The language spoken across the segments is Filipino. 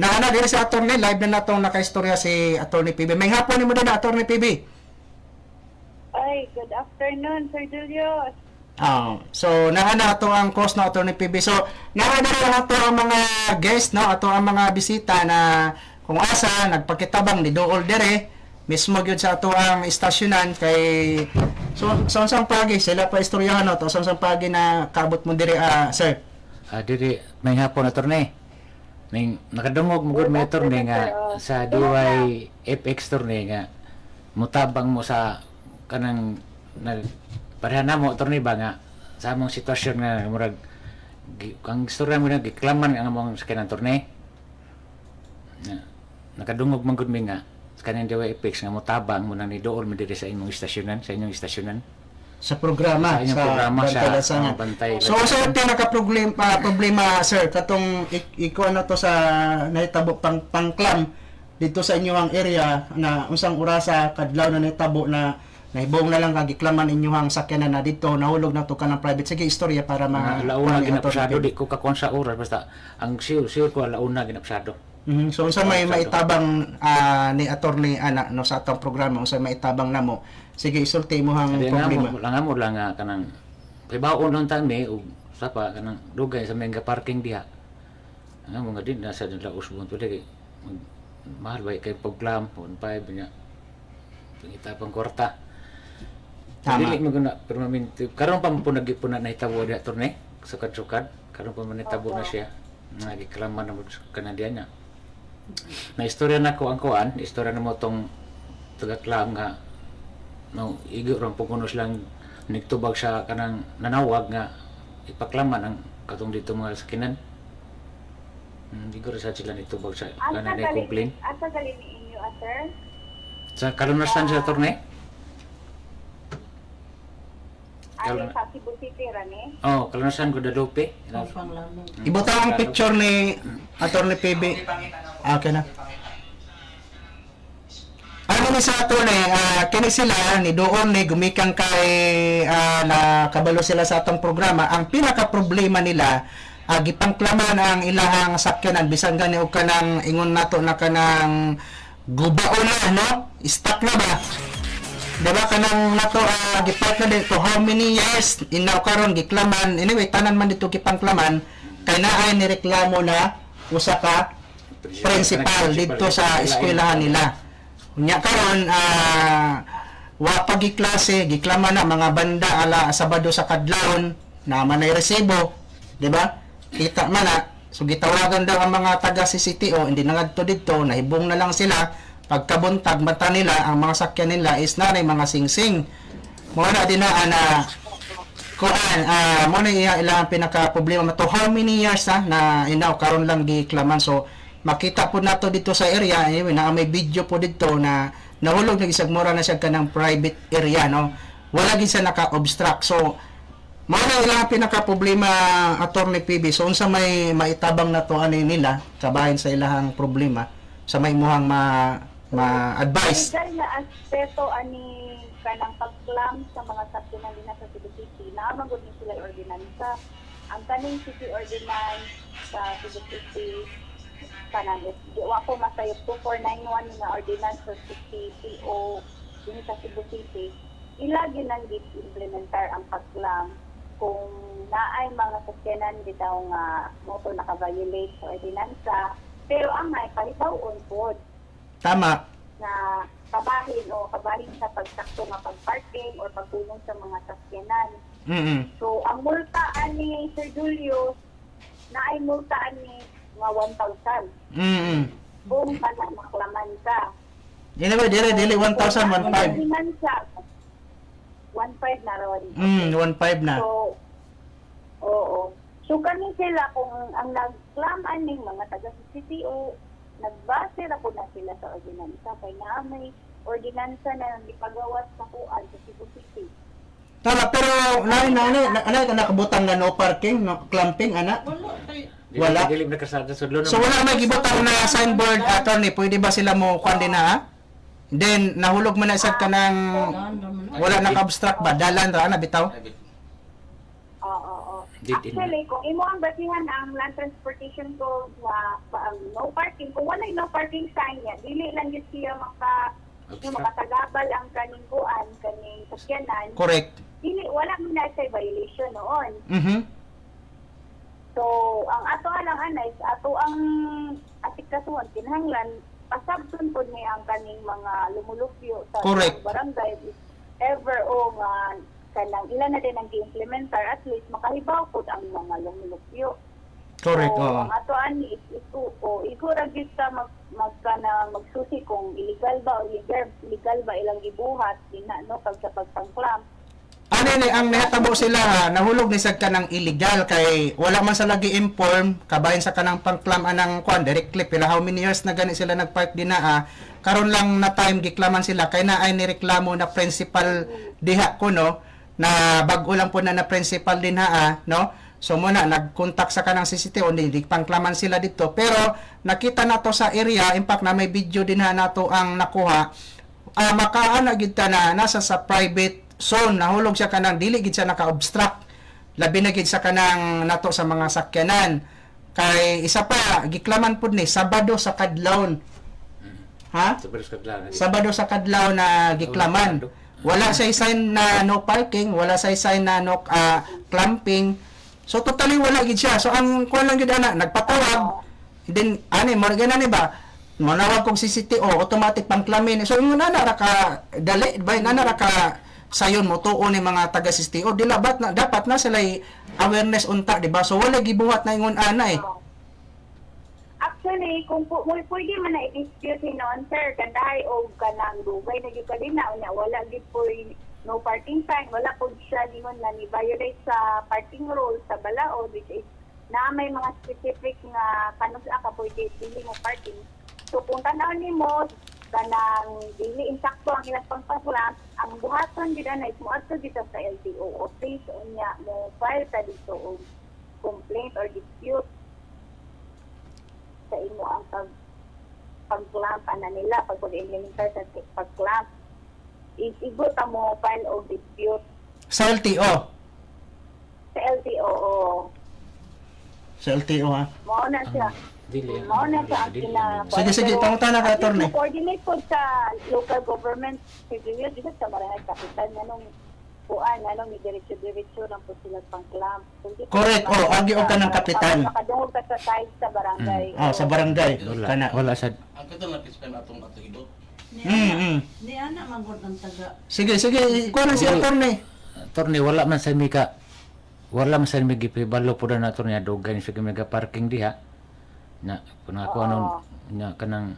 Naana diri sa attorney live na natong nakaistorya si attorney PB. May hapon ni mo din na attorney PB. Ay, good afternoon, Sir Julius. Ah, so naana ato ang course na attorney PB. So naana rin ato ang mga guest no, ato ang mga bisita na kung asa nagpakitabang ni Dool dire mismo gyud sa ato ang istasyonan kay so sa unsang pagi sila pa istoryahan no, to sa unsang pagi na kabot mo dire ah, sir. Ah, dili may hapon attorney. Ning nakadungog mo gud may nga sa DY FX attorney nga mutabang mo sa kanang nag pareha na mo attorney ba nga sa among sitwasyon nga murag gi- ang istorya mo na giklaman ang among sa kanang. Na, nakadungog man gud mi nga sa kanang DY FX nga mutabang mo na ni dool mo diri sa inyong istasyonan, sa inyong istasyonan. Sa programa Sa inyong programa sa- Bantay Bantay So sa pinaka problema pa problema sir katong ik- iko ano to sa nahitabo pang pangklam dito sa inyo ang area na unsang orasa kadlaw na nahitabo na nahibong na lang kagiklaman inyong sakyanan na dito nahulog na to ka ng private. Sige istorya para ma Mga launa kuha ni ginapasado di ko kakon sa oras basta ang sure sure ko launa ginapasado. Mhm. So unsa may maitabang ah, ni attorney ana no sa atong programa unsa maitabang namo sige isulti mo hang problema mo lang mo lang nga kanang kibaon lang tani ug sa pa kanang dugay sa mga parking diha. Nga mo nga din nasa nila usbon to mag- mahal ba kay program 15 niya. Pangita pang kwarta. Tama. Dili mo guna permanente. Karon pa mo nagipuna na hitabo di attorney sukad-sukad. Karon pa man hitabo na siya. Nga giklaman na mo sa kanadian niya. Na istorya na ko ang kuan, istorya na mo tong tagaklam nga no igo ron pugunos lang nigtubag sa kanang nanawag nga ipaklaman ang katong dito mga sakinan. Hmm, di ko rin sa sila nitubag sa kanang na complain. galing, asa galing ni inyo, ah, sir? Sa kalunasan sa attorney? Ay, Kal- sa Cebu City, Rani? Oh, kalunasan Guadalupe. Ibutang ang picture ni attorney PB. Ah, Okay na. Ano ni sa ato ni ah, kini sila ni doon ni gumikang kay ah, na kabalo sila sa atong programa ang pinaka problema nila ah, gipangklaman ang ilahang sakyanan bisan gani og kanang ingon nato na kanang gubaon na no stuck na ba Diba kanang nato uh, gipark na dito how many years inaw karon giklaman anyway tanan man dito gipangklaman kay naay ni reklamo na usa ka principal dito sa eskwelahan nila. Unya karon ah wa pa giklase, giklaman na mga banda ala Sabado sa kadlawon na manay resibo, di ba? Kita man na so gitawagan daw ang mga taga CCTO, hindi na ngadto dito, nahibong na lang sila pagkabuntag mata nila ang mga sakyan nila is nanay mga singsing. Mo na din na kuan ah mo na iya ilang pinaka problema to how many years ha, na inaw karon lang giklaman so makita po nato dito sa area anyway na may video po dito na nahulog na isag mura na siya kanang private area no? Wala gid siya naka-obstruct. So mao na ilang pinaka problema attorney PB so unsa may maitabang na to ani nila kabahin sa ilahang problema sa may muhang ma ma-advise Legal na aspeto ani kanang pagklam sa mga sakyanan din sa Cebu City. Naamang gud ni sila ordinansa. Ang kaning city ordinance sa Cebu City kanan di wa ko masayop 2491 nga ordinance sa city PO din sa Cebu City. Ilagi nang implementar ang pagklam kung naay mga sakyanan bitaw nga moto naka-violate sa ordinansa pero ang may palibawon po tama na kabahin o kabahin sa pagsakto nga pagparking or pagtulong sa mga sasyanan. mm So, ang multaan ni Sir Julius, na ay multaan ni mga 1,000. mm Kung palang maklaman ka. anyway dili dili 1000 Kung 15 naman siya, 1,500 na ron. mm 15 na So, oo. So, kani sila kung ang nagklaman ng mga taga sa CTO, nagbase na po na sila sa ordinansa. Kaya na may ordinansa na ipagawas sa kuan sa Cebu City. Tama, pero nai nai nai ka nakabutang nga no parking, no clamping ana. Wala. Dili na kasada. So wala may gibutang na signboard attorney, pwede ba sila mo kuan din na ha? Then nahulog man na sad ka ng wala naka-obstruct ba dalan ra na bitaw. Did Actually, kung imo ang basihan ang land transportation code na ang no parking, kung wala no parking sign niya, dili lang yun siya maka Obstruct. makatagabal ang kaning kuan, kaning sakyanan, Correct. dili wala man na sa violation noon. Mhm. So, ang ato lang anay, ato ang asikasuhan, kinahanglan, pasabton po niya ang kaning mga lumulupyo sa Correct. barangay. Ever o nga kanang ilan na din ang gi-implementar, at least makahibaw po ang mga lumulupyo. Correct. So, Oo. ang ato ani is ito, o igura gid ta mag, magkana magsusi kung illegal ba o illegal, illegal ba ilang gibuhat, ina, no, pag sa pagpangklam. Ano ni ang nahitabo sila ha, nahulog ni sa kanang illegal kay wala man sa lagi inform kabayan sa kanang pangklam anang kwan directly pila how many years na gani sila nagpark dinaa karon lang na time giklaman sila kay na ay nireklamo na principal diha ko no na bag-o lang po na na principal din ha ah, no? So muna nagkontak sa kanang CCTV hindi di pangklaman sila dito. Pero nakita nato sa area impact na may video din ha nato ang nakuha. Ah makaana gid ta na nasa sa private zone nahulog siya kanang dili gid siya naka-obstruct. Labi na gid sa kanang nato sa mga sakyanan. Kay isa pa giklaman pud ni Sabado sa kadlawon. Ha? Sa Baros Kadlaw. Sabado sa kadlaw na giklaman wala sa sign na no parking wala sa sign na no ah, clamping. So totally wala gid siya. So ang kuan lang gid ana nagpatawag. Then ani mo gana ni ba? Manawag kog CCTV automatic pangklamin so ingon ana ra ka dali ba ana ra ka sayon mo tuon ni mga taga CCTV di labat na dapat na sila awareness unta di ba? So wala gibuhat na ingon ana eh Actually, kung po, mo pwede man na i-dispute hinon, sir, kandahay o kanang dugay na yung kalina, o niya, wala gid po no parking sign, wala po siya lingon na ni violate sa parking rules sa balao, which is na may mga specific nga kanus ka pwede dili mo parking. So kung tanaw ni mo kanang dili insakto ang ilang pangpasulat, ang buhaton gid na mo adto dito sa LTO office o niya mo file ta dito og complaint or dispute sa imo ang pag pag-clamp ana nila pag pag-implementar sa pag-clamp. Is igot mo file o dispute. Sa LTO sa LTO sa LTO ha? Mao na siya. Dili. mao na siya ang Dili. kina Sige, sige, pangutan na ka, attorney. coordinate po sa local government review dito sa Barangay Kapitan nganong kuan nganong ni diretso-diretso lang po sila pang clamp Correct. Oh, agi og ka ng kapitan. makadungog ka sa side sa barangay ah sa barangay Wala. kana Wala sa Ang katong napispan atong ato idot. Ni Mm, mm. ni ana manggod ng taga. Sige, sige, ikuha na si attorney. Torne wala man sa mika wala man sa mi gipibalo pud na torne dugay ni sa mega parking diha. Na kun ako Oo. ano nya kanang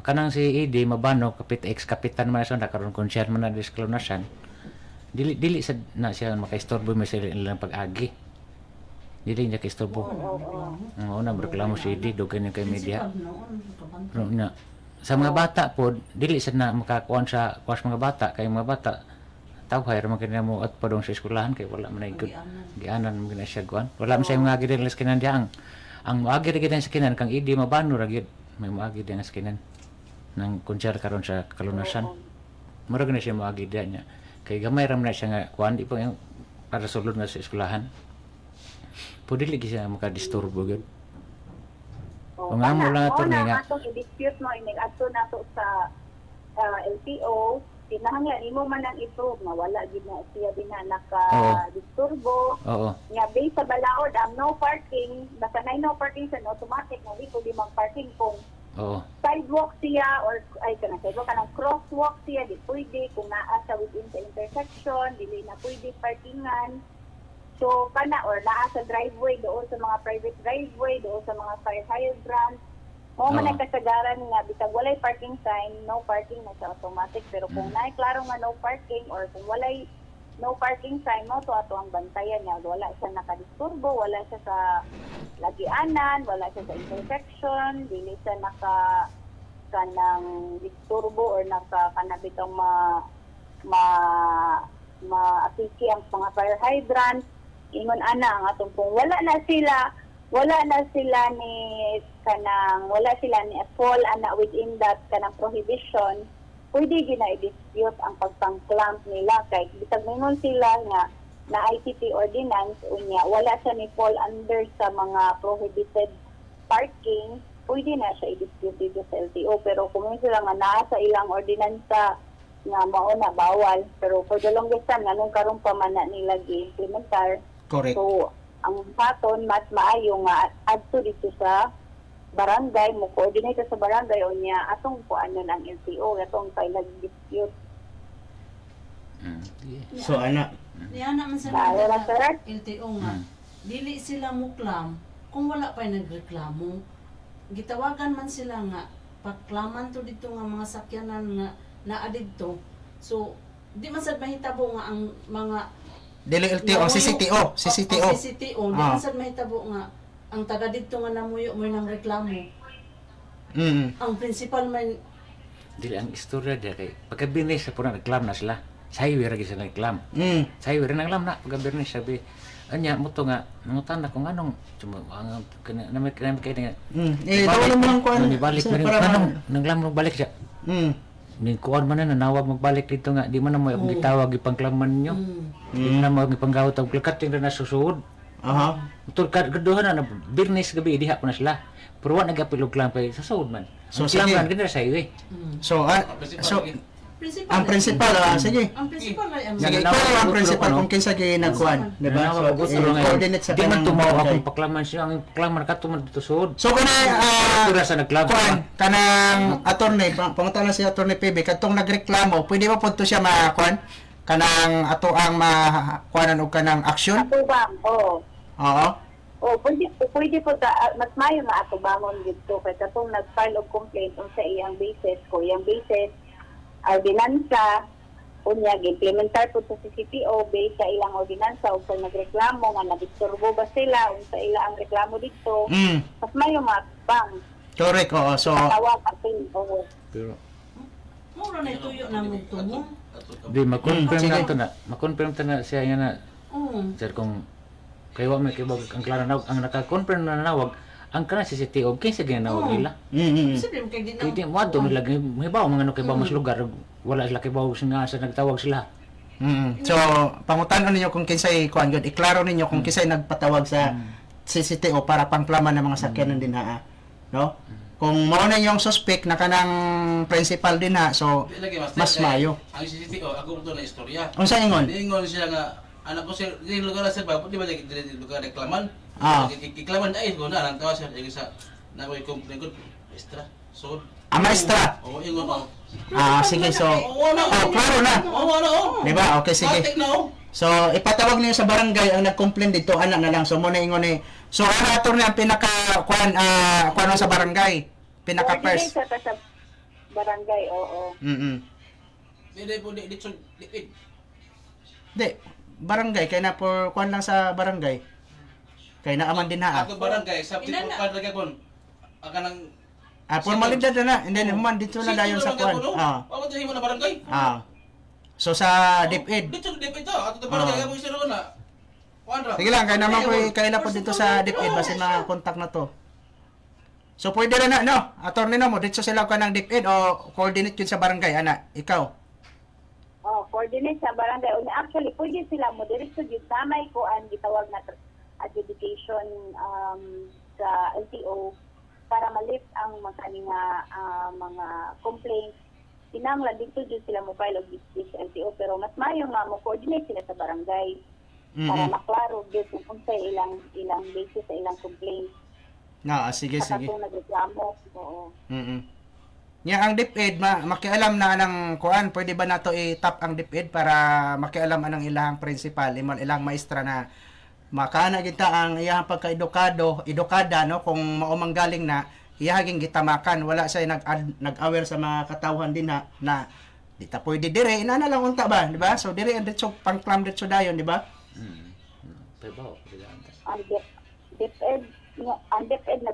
kanang si ED mabano kapit ex kapitan man sa nakaron konsyal man na disclosure Dili dili sa na siya makaistorbo mo sa ilang pag-agi. Dili niya kaistorbo. Oo na reklamo si ED dugay ni kay media. Ano na. Sa mga bata po dili sad na makakuan sa kuwas mga bata. Kay mga bata tawhay ra man kini mo at padong sa eskwelahan kay wala man ay good gianan. mo gina siya kuan. Wala man sa mga agi din sa kinan diang ang moagi ra gid sa kinan kang idi mabano ra gid may moagi din sa kinan nang konser karon sa kalunasan. Mura gina siya moagi diyan niya kay gamay ra man na siya nga kuan di pa yung para sulod na sa eskwelahan po dili gid siya makadisturbo gyud Kung nga mo lang ito, nga. nga. atong i-dispute mo inig adto nato sa ah, LTO kinahanglan imo man ang ito nga wala gid na siya din na naka-disturbo. Oo. Nga based sa balaod ang no parking basta na no parking sa automatic nga di ko di mag-parking kung oo. Sidewalk siya or ay kanang sidewalk kanang crosswalk siya di pwede. Kung naa sa within the intersection dili na pwede parkingan. So kana or naa sa driveway doon sa mga private driveway doon sa mga fire hydrant mo man ang kasagaran nga bitag walay parking sign no parking na siya automatic. Pero kung Mm. naay klaro nga no parking or kung walay no parking sign mo to ato ang bantayan niya. Wala siya nakadisturbo wala siya sa lagianan wala siya sa intersection dili siya naka kanang disturbo or naka kanabitong ma ma ma-apiki ang mga fire hydrant. Ingon ana ang atong kung wala na sila wala na sila ni kanang wala sila ni fall ana within that kanang prohibition pwede gina i-dispute ang pagpang-clamp nila kay bitag mingon sila nga na ICT ordinance unya wala siya ni fall under sa mga prohibited parking pwede na siya i-dispute dito sa LTO pero kung sila nga naa sa ilang ordinansa nga mao na bawal. Pero for the longest time nganong karon pa man na nila gi-implementar? Correct. So, ang paton, mas maayo nga adto dito sa barangay, mo coordinate sa barangay o niya, atong kuanon ang LTO, atong kay nag-dispute. Mm. So ana, Niya naman sa sir? LTO nga. Mm. Dili sila muklam kung wala pa nagreklamo. Gitawagan man sila nga paklaman to dito nga mga sakyanan nga naa didto. So di man sad mahitabo nga ang mga dili LTO ang CCTO, CCTO. Ang CCTO, di Ah. man sad mahitabo nga ang taga didto nga namuyo mo nang reklamo. Mm. Ang principal man Dili ang istorya dia kay pagka-birnis sa puna nagklam na sila. Sa highway ra gyud sila nagklam. Mm. Sa highway rin naglam na pagka-birnis sabi anya mo to nga nangutan na kung anong tuma ang kana namin kana kay nga Mm. Eh tawag mo lang kuan. Nung ibalik Sir, mo rin, para anong ma- naglam mo balik siya. Mm. Ning kuan man na nanawag magbalik dito nga di man na mo gitawag ipangklaman ninyo. mm, Di man na mo ipanggawat og plakat ting na susuod. Aha. Tur kad gaduhan na birnis gabi diha pa na sila. Pero wa nagapilog lang kay sa suod man. So, sige. klam ganda sa highway. mm. So ah, Ang principal so. Principal. ang principal ah, sige. Ang principal ay ang Sige, ikaw ang principal ano? kung kinsa gyud nagkuan, di ba? So, nga. coordinate sa Di man tumaw akong paklaman siya ang paklaman katuman dito suod. So kana ah, Tura sa nagklab. kuan kanang attorney pang- pangutan na si attorney PB kadtong nagreklamo pwede ba pud to siya makuan kanang ato ang makuanan og kanang action Ato ba? Oo. Oo O, pwede, pwede po ta, ah, mas mayo nga ato bangon dito kay katong nag-file og complaint unsa iyang basis ko iyang basis ordinansa unya implementar po sa CCTO based sa ilang ordinansa ug sa nagreklamo nga nadisturbo ba sila unsa ila ang reklamo dito mm mas mayo matbang correct oo so tawag apil oo Pero Mura na ituyo na mo tumo. di makonfirm Mm, na to na. Makonfirm ta na siya nga na Oo. sir kung kay wa may kibog ang klaro na ang naka-confirm na nanawag ang kana si CCTO kinsa ginawag Oo. nila. mm mm. Kay di na. Kay di mo adto nila may bawo mga no kay bawo mas lugar wala sila kay bawo nga sa nagtawag sila. Mm. So, pangutan ninyo kung kinsay kuan gyud, iklaro ninyo kung kinsay nagpatawag sa CCTO para pangklaman ng mga sakyanan din ha. No? Kung mao na yung suspect na kanang principal din ha, so mas kay- mayo. Ang CCTO, ako ito na istorya. Unsa ingon? Ingon siya nga, anak ko sir, di lugar na sir ba, di ba di di lugar reklaman? Ah. Iklaman ay ko na lang tawa sir, yung isa na ko complain ko, extra. So, Ah, maestra. Oo, ingon ako. Ah, sige, so Oo na. Oh, klaro na. Oo na, oo. Di ba? Okay, sige. Oo. So, ipatawag niyo sa barangay ang nag-complain dito, anak na lang. So, muna ingon ni So, ano ato na ang pinaka kuan ah kuan sa barangay? Pinaka first. sa sa barangay oo Mm. -mm. Di po, di, di, di, di, Di, barangay kay na for kuan lang sa barangay. Kay na aman din ha. Ako barangay, sabi ko, Inana. kadra kon. Aka nang Ah, formalidad na na. And then human dito na dayon sa kuan. Ah. Ako to himo na barangay. Ah. So sa DepEd. Dito di pa ito. Ato to barangay Ah. ako isa ron na. Kuan ra. Sige lang kay naman ko kaila po dito sa DepEd basin mga contact na to. So pwede na na no. Attorney na mo dito sila ka ng DepEd o coordinate yun sa barangay ana. Ikaw. Coordinate sa barangay. Unya, Actually, pwede sila mo diretso gyud tamay ko ang gitawag na adjudication um, sa LTO para malift ang mga kaninga ah, mga complaints. Kinanglan dito gyud sila mo file og dispute sa LTO pero mas mayo nga mo coordinate sila sa barangay para Mm. maklaro gyud kung unsay ilang ilang basis sa ilang complaint. Na, ah, sige Sa sige. katong nagreklamo. Oo. Mm. Nya ang DepEd ma makialam na anang kuan, pwede ba nato i-tap ang DepEd para makialam anang ilahang principal, iman ilang maestra na makana kita ang iyang pagka-edukado, edukada no kung maumang galing na iyahaging gitamakan wala say nag nag-aware sa mga katawhan din na na di ta pwede dire ina na lang unta ba di ba so dire and ditso pangklam ditso dayon di ba Hmm. Anta. ang dep DepEd ang DepEd na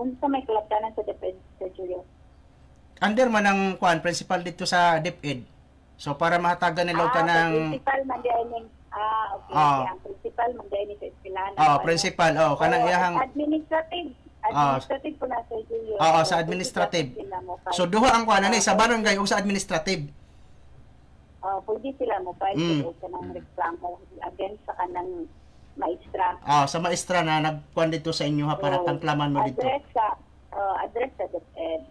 unsa may kalabtanan sa DepEd sa Julio. Under man ang kuan principal dito sa DepEd so para mahatagan nila ka ah, ng principal man dining ah okay, Ah. okay. ang principal man dining sa eskwelahan. oh principal oh kanang iyahang administrative Ah. administrative po na sa Julio. Oo, So, sa administrative. So duha ang kuan ani sa barangay ug sa administrative. uh, pwede sila mo pa Mm. mm. kanang reklamo against sa kanang maestra. Ah, sa maestra na nagkuan dito sa inyo ha para So, tangklaman mo dito. Address sa uh, address sa DepEd.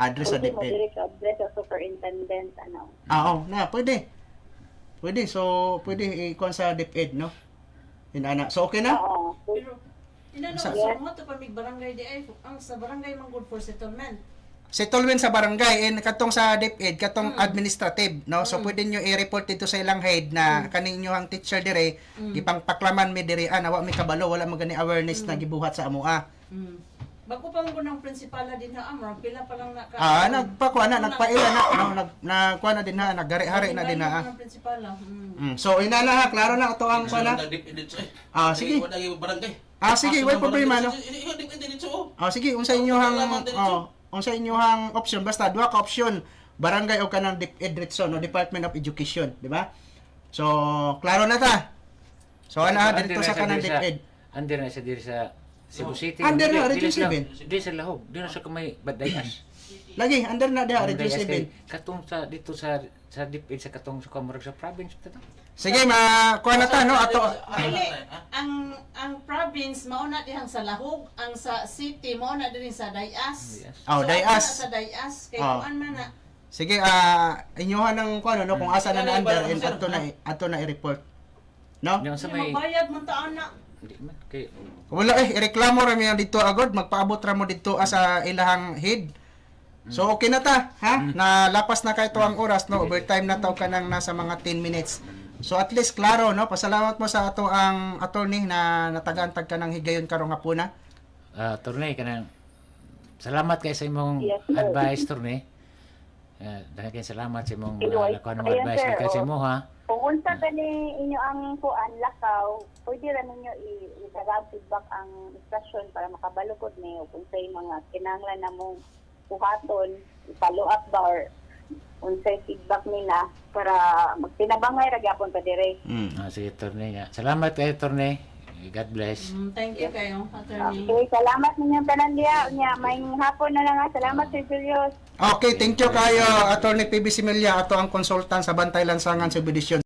Address sa Pwede mo DepEd. direct sa address sa superintendent ano. Ah, oh, na, pwede. Pwede, so pwede ikuan sa DepEd, no? Inana. So okay na? Oo. Pero inano Sa- so mo to pamig barangay di ay ang sa barangay man good for settlement. Settlement sa barangay and katong sa DepEd, katong Mm. administrative, no? So pwede nyo i-report dito sa ilang head na kaninyo ang teacher dire, gipangpaklaman mi dire ah, nawa mi kabalo, wala mo gani awareness na gibuhat sa amoa. Mm. Bago pa mo ng prinsipala din ha amra pila pa lang naka Ah, nagpakuha na, nagpaila na, no, nag nagkuha na din na, naggari-hari na din na. ah. ng prinsipala. Mm. Mm. So inana ha, klaro na ato ang na. Edit eh. Ah, sige. Ah, sige, wala problema, no? Oh, sige, unsa inyohang oh, unsa inyohang option basta duha ka option barangay o kanang DepEd diretso no Department of Education, di ba? So, klaro na ta. So, ana Under dito na sa kanang DepEd. Under na siya diri sa Cebu City. Under na, Region dili sa- 7. Dili sa lahog. Dili na sa kamay Badayas. Lagi under na diha Region kay 7. Katong sa dito sa sa DepEd sa katong sa kamurag sa province ta. Sige, ma kuha na ta no ato. Dili, ang ang province mauna dihang sa Lahog, ang sa city mauna din sa Dayas. Oh, So, Dayas. sa Dayas kay Oh. kuan man na. Sige, ah inyohan ng kuno no kung asa na na under and ato na ato na i-report. No? Yung sa Sa may mabayad man ta ana. Di man kay Wala eh, ireklamo ra mi dito agad, magpaabot ra mo dito ah, sa ilahang head. So okay na ta, ha? Na lapas na kay to ang oras no, overtime na taw kanang nasa mga 10 minutes. So at least klaro no, pasalamat mo sa ato ang attorney na natagantag ka ng higayon karong hapuna. ah turne kanang salamat kay sa imong Yes, sir. advice turne. Uh, dahil salamat sa imong mga lakuan ng ayan, advice sir, kay sa oh. imo ha. Kung unsa gani inyo ang kuan lakaw, pwede ra ninyo i- i-dagang feedback ang stasyon para makabalukod ni kung say mga kinahanglan namong buhaton, follow up ba or unsay feedback nila para magtinabangay ra gyapon pa dire. Mm. Ah, sige turne nga. Salamat kay turne. God bless. Mm, thank you kayo, attorney. Okay, salamat ninyong tanan diya. Nya, may hapon na lang nga. Salamat Sir Julius. Okay, thank you kayo Attorney PB Similia ato ang consultant sa Bantay Lansangan Subdivision.